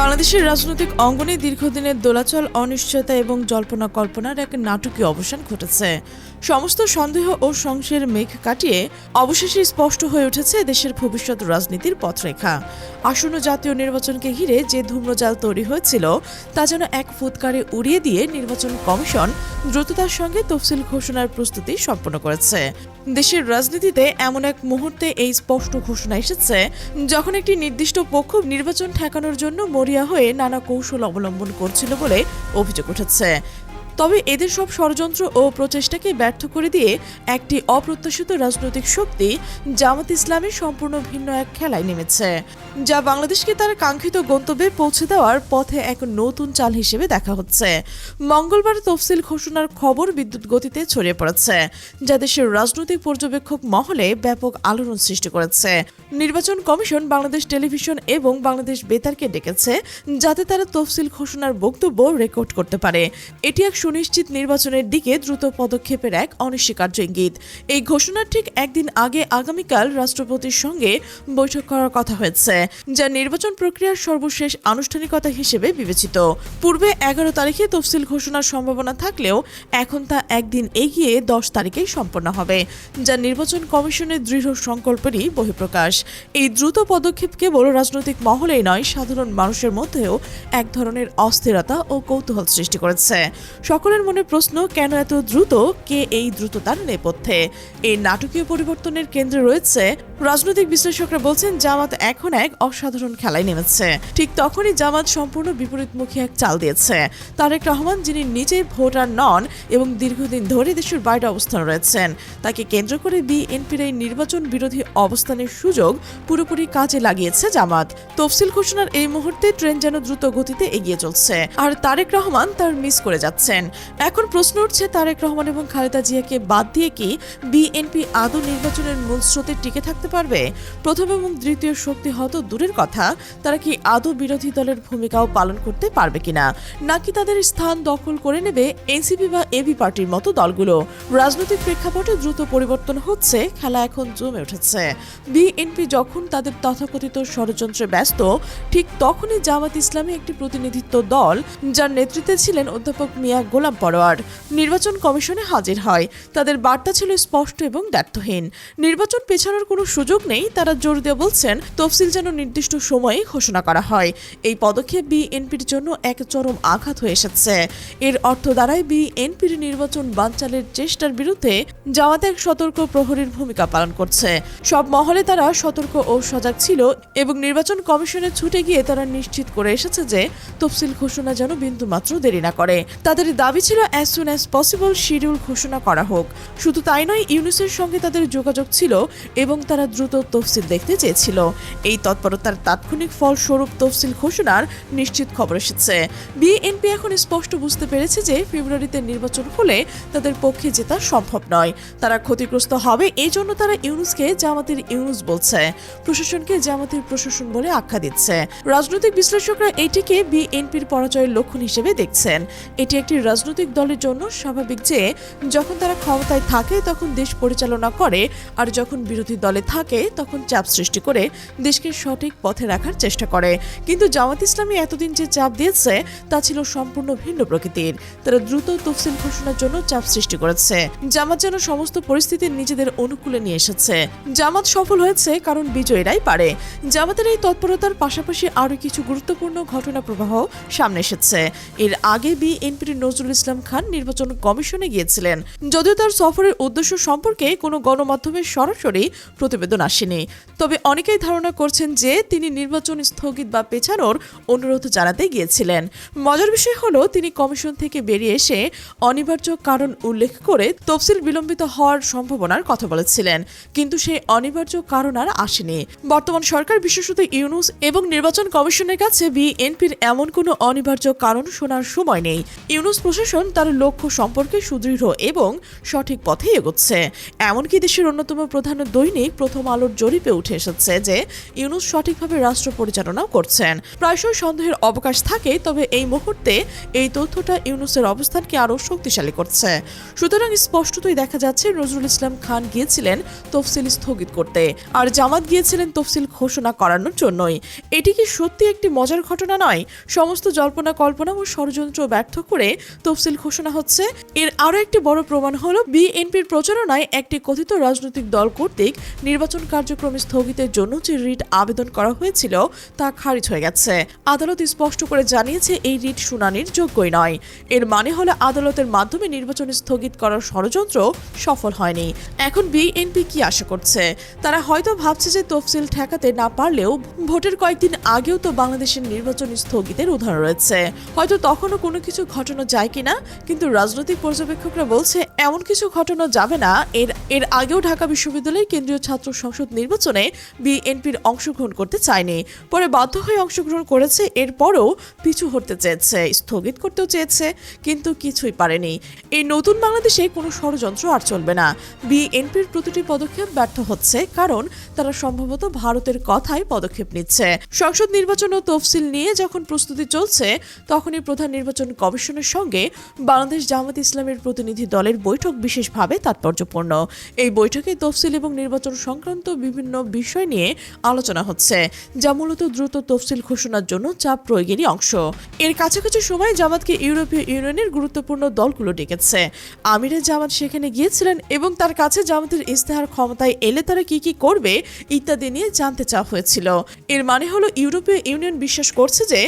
বাংলাদেশের রাজনৈতিক অঙ্গনে দীর্ঘদিনের দোলাচল, অনিশ্চয়তা এবং জল্পনা কল্পনার এক নাটকীয় অবসান ঘটেছে। সমস্ত সন্দেহ ও সংশয়ের মেঘ কাটিয়ে অবশেষে স্পষ্ট হয়ে উঠেছে দেশের ভবিষ্যৎ রাজনীতির পথরেখা। আসন্ন জাতীয় নির্বাচনকে ঘিরে যে ধূম্রজাল তৈরি হয়েছিল, তা যেন এক ফুৎকারে উড়িয়ে দিয়ে নির্বাচন কমিশন দ্রুততার সঙ্গে তফসিল ঘোষণার প্রস্তুতি সম্পন্ন করেছে। দেশের রাজনীতিতে এমন এক মুহূর্তে এই স্পষ্ট ঘোষণা এসেছে, যখন একটি নির্দিষ্ট পক্ষ নির্বাচন ঠেকানোর জন্য মরিয়া হয়ে নানা কৌশল অবলম্বন করছিল বলে অভিযোগ উঠেছে। তবে এদের সব ষড়যন্ত্র ও প্রচেষ্টাকে ব্যর্থ করে দিয়ে একটি অপ্রত্যাশিত রাজনৈতিক শক্তি জামাত ইসলামের সম্পূর্ণ ভিন্ন এক খেলায় নেমেছে, যা বাংলাদেশকে তার কাঙ্ক্ষিত গন্তব্যে পৌঁছে দেওয়ার পথে এক নতুন চাল হিসেবে দেখা হচ্ছে। মঙ্গলবার তফসিল ঘোষণার খবর বিদ্যুৎ গতিতে ছড়িয়ে পড়েছে, যা দেশের রাজনৈতিক পর্যবেক্ষক মহলে ব্যাপক আলোড়ন সৃষ্টি করেছে। নির্বাচন কমিশন বাংলাদেশ টেলিভিশন এবং বাংলাদেশ বেতারকে ডেকেছে, যাতে তারা তফসিল ঘোষণার বক্তব্য রেকর্ড করতে পারে। এটি এক সুনিশ্চিত নির্বাচনের দিকে দ্রুত পদক্ষেপের এক অনস্বীকার্য ইঙ্গিত। এই ঘোষণার ঠিক একদিন আগে আগামীকাল রাষ্ট্রপতির সঙ্গে বৈঠক করার কথা হয়েছে, যা নির্বাচন প্রক্রিয়ার সর্বশেষ আনুষ্ঠানিকতা হিসেবে বিবেচিত। পূর্বে এগারো তারিখে তফসিল ঘোষণার সম্ভাবনা থাকলেও এখন তা একদিন এগিয়ে দশ তারিখেই সম্পন্ন হবে, যা নির্বাচন কমিশনের দৃঢ় সংকল্পেরই বহিঃপ্রকাশ। এই দ্রুত পদক্ষেপ কেবল রাজনৈতিক মহলেই নয়, সাধারণ মানুষের মধ্যেও এক ধরনের অস্থিরতা ও কৌতূহল সৃষ্টি করেছে। সকলের মনে প্রশ্ন, কেন এত দ্রুত? কে এই দ্রুততার নেপথ্যে? এই নাটকীয় পরিবর্তনের কেন্দ্রে রয়েছে রাজনৈতিক বিশ্লেষকরা বলছেন, জামাত এখন এক অসাধারণ খেলায় নেমেছে। ঠিক তখনই জামাত সম্পূর্ণ বিপরীতমুখী এক চাল দিয়েছে। তারেক রহমান, যিনি নিজে ভোটার নন এবং দীর্ঘদিন ধরে দেশের বাইরে অবস্থান রয়েছেন, তাকে কেন্দ্র করে বিএনপির এই নির্বাচন বিরোধী অবস্থানের সুযোগ পুরোপুরি কাজে লাগিয়েছে জামাত। তফসিল ঘোষণার এই মুহূর্তে ট্রেন যেন দ্রুত গতিতে এগিয়ে চলছে। আর তারেক রহমান তার মিস করে যাচ্ছেন। এখন প্রশ্ন উঠছে, তারেক রহমান এবং খালেদা জিয়াকে বাদ দিয়ে কি বিএনপি আদৌ নির্বাচনের মূল স্রোতে টিকে থাকতে পারবে? প্রথম এবং দ্বিতীয় শক্তি হয়তো দূরের কথা, তারা কি আদৌ বিরোধী দলের ভূমিকাও পালন করতে পারবে কিনা? নাকি তাদের স্থান দখল করে নেবে এনসিপি বা এবি পার্টির মতো দলগুলো? রাজনৈতিক প্রেক্ষাপটে দ্রুত পরিবর্তন হচ্ছে, খেলা এখন জমে উঠেছে। বিএনপি যখন তাদের তথাকথিত ষড়যন্ত্রে ব্যস্ত, ঠিক তখনই জামাত ইসলামী একটি প্রতিনিধিত্ব দল, যার নেতৃত্বে ছিলেন অধ্যাপক মিয়া গোলাম পরোয়ার। নির্বাচন কমিশনে হাজির হয়। তাদের বার্তা ছিল স্পষ্ট এবং দ্ব্যর্থহীন নির্বাচন পেছানোর কোনো সুযোগ নেই, তারা জোর দিয়ে বলছেন, তফসিল যেন নির্দিষ্ট সময়ে ঘোষণা করা হয়। এই পদক্ষেপ বিএনপির জন্য এক চরম আঘাত হয়ে এসেছে। এর অর্থ দ্বারাই বিএনপির নির্বাচন বানচালের চেষ্টার বিরুদ্ধে জামাত এক সতর্ক প্রহরীর ভূমিকা পালন করছে। সব মহলে তারা সতর্ক ও সজাগ ছিল এবং নির্বাচন কমিশনে ছুটে গিয়ে তারা নিশ্চিত করে এসেছে যে তফসিল ঘোষণা যেন বিন্দুমাত্র দেরি না করে। তাদের দাবি ছিল as soon as possible schedule ঘোষণা করা হোক। শুধু তাই নয়, ইউনিসের সঙ্গে তাদের যোগাযোগ ছিল এবং তারা দ্রুত তফসিল দেখতে চেয়েছিল। এই তৎপরতার তাৎক্ষণিক ফলস্বরূপ তফসিল ঘোষণার নিশ্চিত খবর এসেছে। বিএনপি এখন স্পষ্ট বুঝতে পেরেছে যে ফেব্রুয়ারিতে নির্বাচন হলে তাদের পক্ষে জেতা সম্ভব নয়। তারা ক্ষতিগ্রস্ত হবে, এই জন্য তারা ইউনুসকে জামাতের ইউনুস বলছে। প্রশাসনকে জামাতের প্রশাসন বলে আখ্যা দিচ্ছে। রাজনৈতিক বিশ্লেষকরা এটিকে বিএনপির পরাজয়ের লক্ষণ হিসেবে দেখছেন। এটি একটি রাজনৈতিক দলের জন্য স্বাভাবিক যে, যখন তারা ক্ষমতায় থাকে, তখন দেশ পরিচালনা করে, আর যখন বিরোধী দলে থাকে, তখন চাপ সৃষ্টি করে দেশকে সঠিক পথে রাখার চেষ্টা করে। কিন্তু জামাত ইসলামী এতদিন যে চাপ দিয়েছে, তা ছিল সম্পূর্ণ ভিন্ন প্রকৃতির। তারা দ্রুত তফসিল ঘোষণার জন্য চাপ সৃষ্টি করেছে। জামাত যেন সমস্ত পরিস্থিতি নিজেদের অনুকূলে নিয়ে এসেছে। জামাত সফল হয়েছে কারণ বিজয়ীরাই পারে। জামাতের এই তৎপরতার পাশাপাশি আরও কিছু গুরুত্বপূর্ণ ঘটনা প্রবাহ সামনে এসেছে। এর আগে বিএনপির নজরুল ইসলাম খান নির্বাচন কমিশনে গিয়েছিলেন। যদিও তার সফরের উদ্দেশ্য সম্পর্কে কোনো গণমাধ্যমের সরাসরি প্রতিবেদন আসেনি। তবে অনেকেই ধারণা করছেন যে তিনি নির্বাচন স্থগিত বা পেছানোর অনুরোধ জানাতে গিয়েছিলেন। মজার বিষয় হলো, তিনি কমিশন থেকে বেরিয়ে এসে অনিবার্য কারণ উল্লেখ করে তফসিল বিলম্বিত হওয়ার সম্ভাবনার কথা বলেছিলেন। কিন্তু সেই অনিবার্য কারণ আর আসেনি। বর্তমান সরকার, বিশেষত ইউনুস এবং নির্বাচন কমিশনের কাছে বিএনপির এমন কোনো অনিবার্য কারণ শোনার সময় নেই। ইউনুস প্রশাসন তার লক্ষ্য সম্পর্কে সুদৃঢ় এবং সঠিক পথে এগোচ্ছে। এমনকি দেশের অন্যতম প্রধান দৈনিক প্রথম আলোর জরিপে উঠে এসেছে যে ইউনুস সঠিকভাবে রাষ্ট্র পরিচালনা করছেন। প্রায়শই সন্দেহের অবকাশ থাকে, তবে এই মুহূর্তে এই তথ্যটা ইউনুসের অবস্থানকে আরও শক্তিশালী করছে। সুতরাং স্পষ্টতই দেখা যাচ্ছে, নজরুল ইসলাম খান গিয়েছিলেন তফসিল স্থগিত করতে, আর জামাত গিয়েছিলেন তফসিল ঘোষণা করানোর জন্যই। এটি কি সত্যি একটি মজার ঘটনা নয়? সমস্ত জল্পনা কল্পনা ও ষড়যন্ত্র ব্যর্থ করে তফসিল ঘোষণা হচ্ছে। এর আরও একটি বড় প্রমাণ হলো, বিএনপির প্রচারণায় একটি কথিত রাজনৈতিক দল কর্তৃক নির্বাচন কার্যক্রম স্থগিতের জন্য যে রিট আবেদন করা হয়েছিল, তা খারিজ হয়ে গেছে। আদালত স্পষ্ট করে জানিয়েছে, এই রিট শুনানির যোগ্যই নয়। এর মানে হলো, আদালতের মাধ্যমে নির্বাচন স্থগিত করার ষড়যন্ত্র সফল হয়নি। এখন বিএনপি কি আশা করছে? তারা হয়তো ভাবছে যে তফসিল ঠেকাতে না পারলেও ভোটের কয়েকদিন আগেও তো বাংলাদেশের নির্বাচন স্থগিতের উদাহরণ রয়েছে। হয়তো তখনও কোনো কিছু ঘটানো যায় কিনা, কিন্তু রাজনৈতিক পর্যবেক্ষকরা বলছে এমন কিছু ঘটানো যাবে না। এর এর আগেও ঢাকা বিশ্ববিদ্যালয়ের কেন্দ্রীয় ছাত্র সংসদ নির্বাচনে বিএনপির অংশগ্রহণ করতে চায়নি। পরে বাধ্য হয়ে অংশগ্রহণ করেছে, এরপরও পিছু হতে চেয়েছে, স্থগিত করতেও চেয়েছে, কিন্তু কিছুই পারেনি। এই নতুন বাংলাদেশে কোনো ষড়যন্ত্র আর চলবে না। বিএনপির প্রতিটি পদক্ষেপ ব্যর্থ হচ্ছে, কারণ তারা সম্ভবত ভারতের কথাই পদক্ষেপ নিচ্ছে। সংসদ নির্বাচন ও তফসিল নিয়ে যখন প্রস্তুতি চলছে, তখনই প্রধান নির্বাচন কমিশনের সঙ্গে বাংলাদেশ জামাত ইসলামের প্রতিনিধি দলের বৈঠক বিশেষভাবে তাৎপর্যপূর্ণ। এই বৈঠকে তফসিল এবং নির্বাচন সংক্রান্ত বিভিন্ন বিষয় নিয়ে আলোচনা হচ্ছে, যা মূলত দ্রুত তফসিল ঘোষণার জন্য চাপ প্রয়োগেরই অংশ। এর কাছাকাছি সময় জামাতকে ইউরোপীয় ইউনিয়নের গুরুত্বপূর্ণ দলগুলো ডেকেছে। আমিরের জামাত সেখানে গিয়েছিলেন এবং তার কাছে জামাতের ইস্তেহার ক্ষমতায় এলে তারা কি কি করবে ইত্যাদি নিয়ে জানতে চাওয়া হয়েছিল। এর মানে হলো ইউরোপীয় ইউনিয়ন বিশ্বাস করছে যে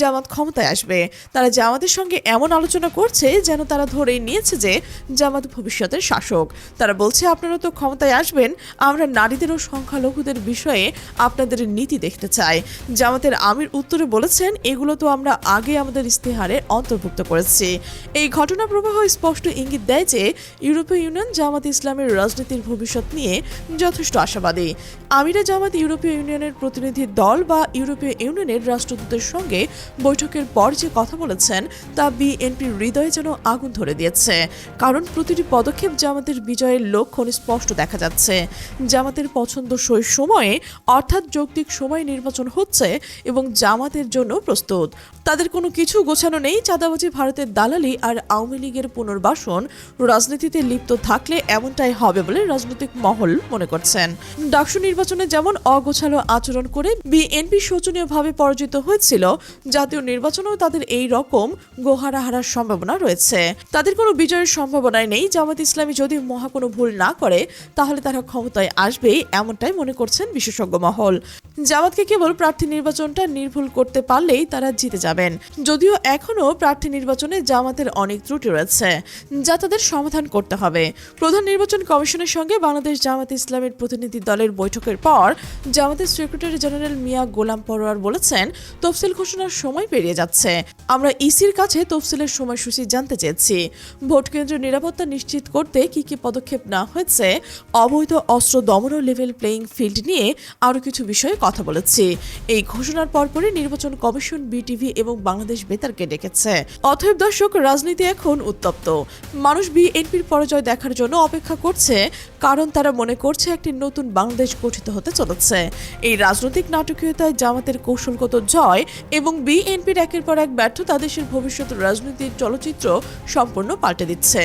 জামাত ক্ষমতায় আসবে। তারা জামাতের সঙ্গে এমন আলোচনা করছে যেন তারা ধরেই নিয়েছে যে জামাত ভবিষ্যতের শাসক। তারা বলছে, আপনারা তো ক্ষমতায় আসবেন, আমরা নারীদের ও সংখ্যালঘুদের বিষয়ে আপনাদের নীতি দেখতে চাই। জামাতের আমির উত্তরে বলেছেন, এগুলো তো আমরা আগে আমাদের ইস্তেহারে অন্তর্ভুক্ত করেছি। এই ঘটনা প্রবাহ স্পষ্ট ইঙ্গিত দেয় যে, ইউরোপীয় ইউনিয়ন জামাত ইসলামের রাজনীতির ভবিষ্যৎ নিয়ে যথেষ্ট আশাবাদী। আমিরা জামাত ইউরোপীয় ইউনিয়নের প্রতিনিধি দল বা ইউরোপীয় ইউনিয়নের রাষ্ট্রদূতের সঙ্গে বৈঠকের পর যে কথা বলেছেন, তা বিএনপির হৃদয়ে যেন আগুন ধরে দিয়েছে। কারণ প্রতিটি পদক্ষেপ জামাতের বিজয়ের লক্ষণ স্পষ্ট দেখা যাচ্ছে। জামাতের পছন্দসই সময়ে, অর্থাৎ যৌক্তিক সময় নির্বাচন হচ্ছে এবং জামাতের জন্য প্রস্তুত। তাদের কোনো কিছু গোছানো নেই, চাঁদাবাজি ভারতের দালালি আর আওয়ামী লীগের পুনর্বাসন। রাজনীতিতে লিপ্ত থাকলে এমনটাই হবে বলে রাজনৈতিক মহল মনে করছেন। ডাকসু নির্বাচনে যেমন অগোছালো আচরণ করে বিএনপি শোচনীয়ভাবে পরাজিত হয়েছিল, জাতীয় নির্বাচনেও তাদের এই রকম গোহারা হারার সম্ভাবনা রয়েছে। তাদের কোনো বিজয়ের সম্ভাবনাই নেই। জামাত ইসলামী যদি মহা কোনো ভুল না করে, তাহলে তারা ক্ষমতায় আসবেই, এমনটাই মনে করছেন বিশেষজ্ঞ মহল। জামাতকে কেবল প্রার্থী নির্বাচনটা নির্ভুল করতে পারলেই তারা জিতে যাবেন। যদিও এখনও প্রার্থী নির্বাচনে জামাতের অনেক ত্রুটি রয়েছে, যা তাদের সমাধান করতে হবে। প্রধান নির্বাচন কমিশনের সঙ্গে বাংলাদেশ জামাত ইসলামের প্রতিনিধি দলের বৈঠকের পর জামাতের সেক্রেটারি জেনারেল মিয়া গোলাম পরোয়ার বলেছেন, তফসিল ঘোষণার সময় পেরিয়ে যাচ্ছে। আমরা ইসির কাছে তফসিলের সময়সূচি জানতে চেয়েছি। ভোট কেন্দ্রের নিরাপত্তা নিশ্চিত করতে কি কি পদক্ষেপ না হয়েছে, অবৈধ অস্ত্র দমন লেভেল প্লেয়িং ফিল্ড নিয়ে আরও কিছু বিষয়ে কথা বলেছি। এই ঘোষণার পরপরই নির্বাচন কমিশন, বিটিভি এবং বাংলাদেশ বেতারকে ডেকেছে। অতএব দর্শক, রাজনীতি এখন উত্তপ্ত। মানুষ বিএনপির পরাজয় দেখার জন্য অপেক্ষা করছে, কারণ তারা মনে করছে একটি নতুন বাংলাদেশ গঠিত হতে চলেছে। এই রাজনৈতিক নাটকীয়তায় জামাতের কৌশলগত জয় এবং বিএনপির একের পর এক ব্যর্থতা দেশের ভবিষ্যৎ চলচ্চিত্র সম্পূর্ণ পাল্টে দিচ্ছে।